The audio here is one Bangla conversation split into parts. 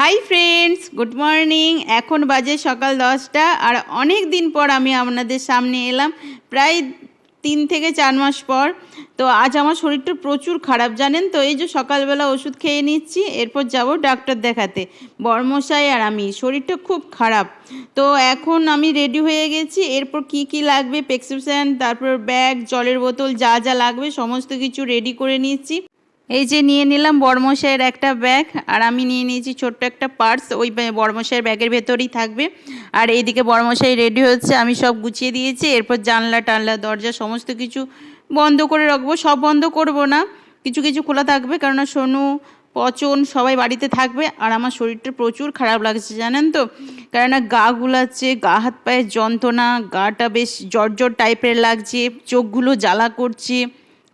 হাই ফ্রেন্ডস গুড মর্নিং এখন বাজে সকাল দশটা আর অনেক দিন পর আমি আপনাদের সামনে এলাম, প্রায় তিন থেকে চার মাস পর। তো আজ আমার শরীরটা প্রচুর খারাপ, জানেন তো? এই যে সকালবেলা ওষুধ খেয়ে নিচ্ছি, এরপর যাব ডাক্তার দেখাতে। বর্মশাই আর আমি, শরীরটা খুব খারাপ। তো এখন আমি রেডি হয়ে গেছি, এরপর কি কি লাগবে প্রেসক্রিপশান তারপর ব্যাগ জলের বোতল, যা যা লাগবে, সমস্ত কিছু রেডি করে নিচ্ছি। এই যে নিয়ে নিলাম বর্মশাইয়ের একটা ব্যাগ, আর আমি নিয়ে নিয়েছি ছোট্ট একটা পার্স, ওই বর্মশাইয়ের ব্যাগের ভেতরেই থাকবে। আর এইদিকে বর্মশাই রেডি হচ্ছে, আমি সব গুছিয়ে দিয়েছি, এরপর জানলা, টানলা, দরজা, সমস্ত কিছু বন্ধ করে রাখব। সব বন্ধ করব না, কিছু কিছু খোলা থাকবে, কেননা সোনু, পচন সবাই বাড়িতে থাকবে, আর আমার শরীরটা প্রচুর খারাপ লাগছে, জানেন তো? কেননা গা গুলাচ্ছে, গা হাত পায়ের যন্ত্রণা, গাটা বেশ জ্বর টাইপের লাগছে, চোখগুলো জ্বালা করছে।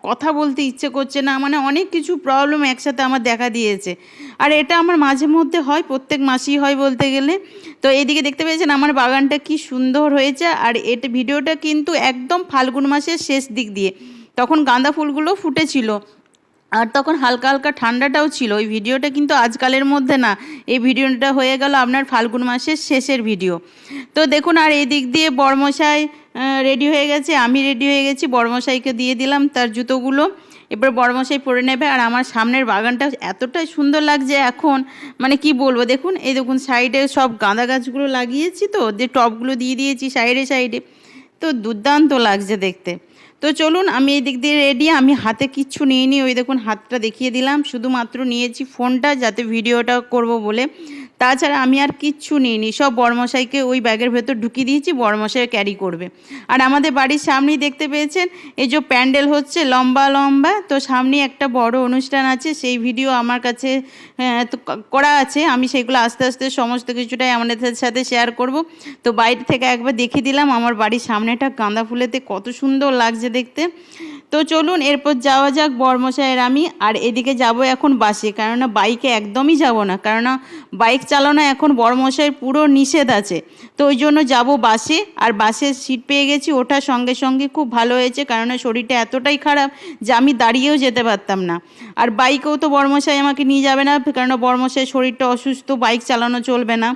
কথা বলতে ইচ্ছে করছে না মানে অনেক কিছু প্রবলেম একসাথে আমার দেখা দিয়েছে। আর এটা আমার মাঝে মধ্যে হয়, প্রত্যেক মাসেই হয় বলতে গেলে। তো এদিকে দেখতে পেয়েছেন আমার বাগানটা কি সুন্দর হয়েছে, আর এটা ভিডিওটা কিন্তু একদম ফাল্গুন মাসের শেষ দিক দিয়ে। তখন গাঁদা ফুলগুলো ফুটেছিল। আর তখন হালকা হালকা ঠান্ডাটাও ছিল, ওই ভিডিওটা কিন্তু আজকালের মধ্যে না, এই ভিডিওটা হয়ে গেল আপনার ফাল্গুন মাসের শেষের ভিডিও। তো দেখুন, আর এই দিক দিয়ে বর্মশাই রেডি হয়ে গেছে, আমি রেডি হয়ে গেছি, বর্মশাইকে দিয়ে দিলাম তার জুতোগুলো। এবার বড়মশাই পরে নেবে, আর আমার সামনের বাগানটা এতটাই সুন্দর লাগছে এখন মানে কি বলব, দেখুন, এই দেখুন, সাইডে সব গাঁদা গাছগুলো লাগিয়েছি তো, যে টবগুলো দিয়ে দিয়েছি সাইডে সাইডে। তো দুর্দান্ত লাগছে দেখতে। তো চলুন, আমি এই দিক দিয়ে রেডি আমি হাতে কিচ্ছু নিয়ে নিই ওই দেখুন হাতটা দেখিয়ে দিলাম। শুধুমাত্র নিয়েছি ফোনটা যাতে ভিডিওটা করব বলে। তাছাড়া আমি আর কিচ্ছু নিইনি। সব বড়মশাইকে ওই ব্যাগের ভেতর ঢুকিয়ে দিয়েছি বড়মশাই ক্যারি করবে। আর আমাদের বাড়ির সামনেই দেখতে পেয়েছেন, এই যে প্যান্ডেল হচ্ছে লম্বা লম্বা, তো সামনে একটা বড় অনুষ্ঠান আছে, সেই ভিডিও আমার কাছে ক- করা আছে। আমি সেগুলো আস্তে আস্তে সমস্ত কিছুটাই আমাদের সাথে শেয়ার করব। তো বাইরে থেকে একবার দেখিয়ে দিলাম, আমার বাড়ির সামনেটা গাঁদা ফুলেতে কত সুন্দর লাগছে দেখতে। তো চলুন, এরপর যাওয়া যাক বর্মশাইয়ের আমি। আর এদিকে যাব এখন বাসে, কেননা বাইকে একদমই যাব না। কেননা বাইক চালানো এখন বর্মশাইয়ের পুরো নিষেধ আছে। তো ওই জন্য যাব বাসে। আর বাসের সিট পেয়ে গেছি, ওঠার সঙ্গে সঙ্গে খুব ভালো হয়েছে, কেননা শরীরটা এতটাই খারাপ যে আমি দাঁড়িয়েও যেতে পারতাম না। আর বাইকেও তো বর্মশাই আমাকে নিয়ে যাবে না, কেননা বর্মশাই শরীরটা অসুস্থ, বাইক চালানো চলবে না।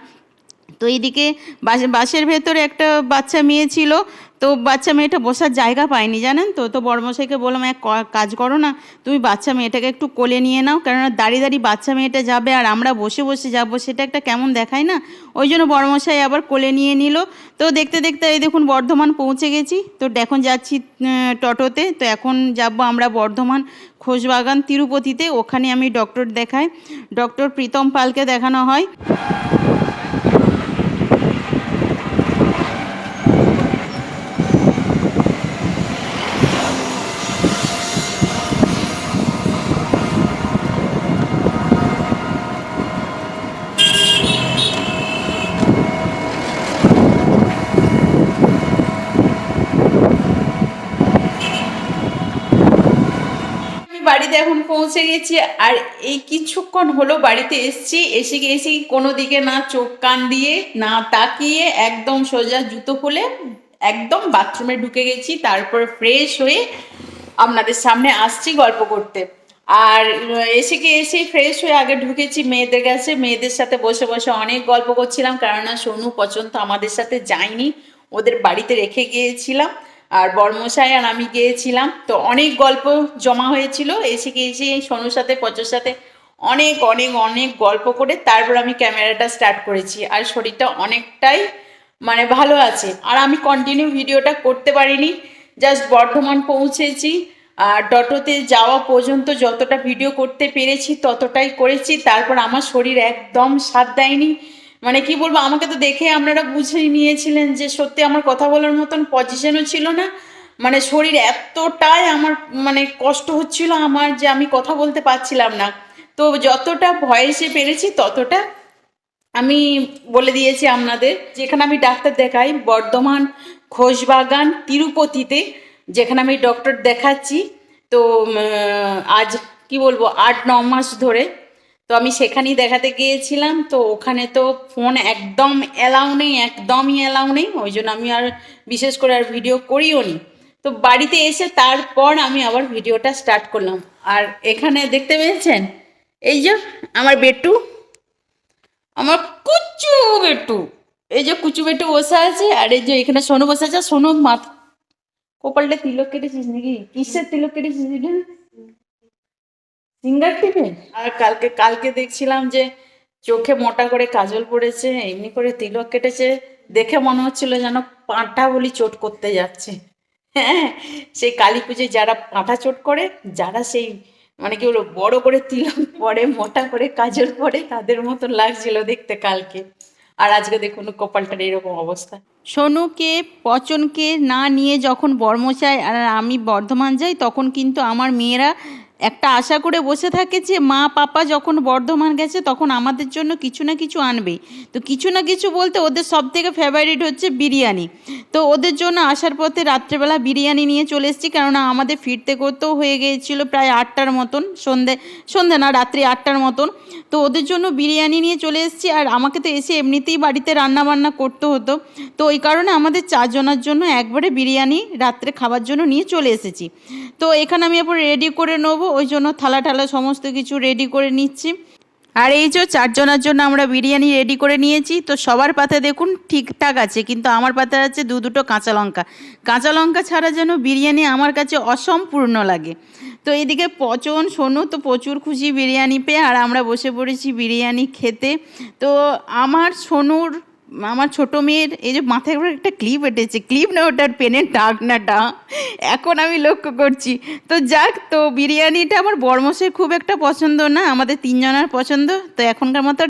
তো এইদিকে বাস, বাসের ভেতরে একটা বাচ্চা মেয়ে ছিল তো বাচ্চা মেয়েটা বসার জায়গা পায়নি, জানেন তো? তো বড়মশাইকে বললাম, এক কাজ করো না, তুমি বাচ্চা মেয়েটাকে একটু কোলে নিয়ে নাও, কেননা দাঁড়িয়ে দাঁড়িয়ে বাচ্চা মেয়েটা যাবে আর আমরা বসে বসে যাব, সেটা একটা কেমন দেখায় না? ওই জন্য বড়মশাই আবার কোলে নিয়ে নিল। তো দেখতে দেখতে এই দেখুন বর্ধমান পৌঁছে গেছি। তো এখন যাচ্ছি টোটোতে। তো এখন যাব আমরা বর্ধমান খোশবাগান তিরুপতিতে। ওখানে আমি ডক্টর দেখাই। ডক্টর প্রীতম পালকে দেখানো হয় আমি বাড়িতে এখন পৌঁছে গেছি আর এই কিছুক্ষণ হলো বাড়িতে এসছি। এসে গেছি কোনো দিকে না চোখ কান দিয়ে, না তাকিয়ে, একদম সোজা জুতো খুলে একদম বাথরুমে ঢুকে গেছি। তারপর ফ্রেশ হয়ে আপনাদের সামনে আসছি গল্প করতে। আর এসে গিয়ে এসেই ফ্রেশ হয়ে আগে ঢুকেছি মেয়েদের কাছে। মেয়েদের সাথে বসে বসে অনেক গল্প করছিলাম, কেননা সোনু পছন্দ আমাদের সাথে যায়নি। ওদের বাড়িতে রেখে গিয়েছিলাম। আর বর্মশাই আর আমি গিয়েছিলাম। তো অনেক গল্প জমা হয়েছিল। এসে গিয়েছি সোনুর সাথে, পচর সাথে। অনেক অনেক অনেক গল্প করে তারপর আমি ক্যামেরাটা স্টার্ট করেছি। আর শরীরটা অনেকটাই মানে ভালো আছে। আর আমি কন্টিনিউ ভিডিওটা করতে পারিনি। জাস্ট বর্ধমান পৌঁছেছি। আর টোটোতে যাওয়া পর্যন্ত যতটা ভিডিও করতে পেরেছি ততটাই করেছি। তারপর আমার শরীর একদম সাথ দেয়নি। মানে কি বলব, আমাকে তো দেখে আপনারা বুঝে নিয়েছিলেন যে সত্যি আমার কথা বলার মতন পজিশনও ছিল না। মানে শরীর এতটাই আমার মানে কষ্ট হচ্ছিল আমার যে আমি কথা বলতে পারছিলাম না। তো যতটা ভয়েসে পেরেছি ততটা আমি বলে দিয়েছি আপনাদের, যেখানে আমি ডাক্তার দেখাই, বর্ধমান খোশবাগান তিরুপতিতে যেখানে আমি ডক্টর দেখাচ্ছি। তো আজ কি বলব, আট ন মাস ধরে তো আমি সেখানেই দেখাতে গিয়েছিলাম, তো ওখানে তো ফোন একদম অ্যালাউ নেই, একদমই অ্যালাউ নেই, ওই জন্য আমি আর বিশেষ করে আর ভিডিও করিও নি। তো বাড়িতে এসে তারপর আমি আবার ভিডিওটা স্টার্ট করলাম। আর এখানে দেখতে পেয়েছেন? এই যে আমার বেটু বেট্টু, এই যে কুচু বেট্টু বসে আছে, আর এই যে এখানে সোনু বসে আছে, সোনু মাথা কপালটা তিলক কেটেছিস নাকি? কিসের তিলক কেটেছিস সিঙ্গার টিপে আর কালকে কালকে দেখছিলাম যে চোখে মোটা করে কাজল পড়েছে এমনি করে তিলক কেটেছে। দেখে মনে হচ্ছিল যেন পাঁঠা বলি চোট করতে যাচ্ছে। হ্যাঁ সেই কালী পুজোয় যারা পাঁঠা চোট করে যারা সেই মানে কি বলব বড় করে তিলক পরে মোটা করে কাজল পরে তাদের মতন লাগছিল দেখতে কালকে। আর আজকে দেখুন কপালটার এরকম অবস্থা। সোনুকে পচনকে না নিয়ে যখন বর্মচায় আর আমি বর্ধমান যাই তখন কিন্তু আমার মেয়েরা একটা আশা করে বসে থাকে যে মা, পাপা যখন বর্ধমান গেছে তখন আমাদের জন্য কিছু না কিছু আনবেই তো কিছু না কিছু বলতে ওদের সব থেকে ফেভারিট হচ্ছে বিরিয়ানি। তো ওদের জন্য আসার পথে রাত্রেবেলা বিরিয়ানি নিয়ে চলে এসেছি কেননা আমাদের ফিরতে করতেও হয়ে গিয়েছিল প্রায় আটটার মতন, সন্ধে সন্ধে না, রাত্রি আটটার মতন। তো ওদের জন্য বিরিয়ানি নিয়ে চলে এসেছি আর আমাকে তো এসে এমনিতেই বাড়িতে রান্না বান্না করতে হতো। তো ওই কারণে আমাদের চারজনের জন্য একবারে বিরিয়ানি রাত্রে খাবার জন্য নিয়ে চলে এসেছি। তো এখানে আমি এরপর রেডি করে নেব। ওই জন্য থালা ঠালা সমস্ত কিছু রেডি করে নিচ্ছি। আর এই যে চারজনের জন্য আমরা বিরিয়ানি রেডি করে নিয়েছি, তো সবার পাতে দেখুন ঠিকঠাক আছে, কিন্তু আমার পাতে আছে দু দুটো কাঁচা লঙ্কা। কাঁচা লঙ্কা ছাড়া যেন বিরিয়ানি আমার কাছে অসম্পূর্ণ লাগে। তো এদিকে পচন, সোনু, তো প্রচুর খুশি বিরিয়ানি পেয়ে, আর আমরা বসে পড়েছি বিরিয়ানি খেতে। তো আমার সোনুর আমার ছোট মেয়ের এই যে মাথায় একটা ক্লিপ এটেছে, ক্লিপ না, ওটার পেনের ডাকনাটা এখন আমি লক্ষ্য করছি। তো যাক, তো বিরিয়ানিটা আমার বর্মসের খুব একটা পছন্দ না, আমাদের তিনজনের পছন্দ, তো এখনকার মতো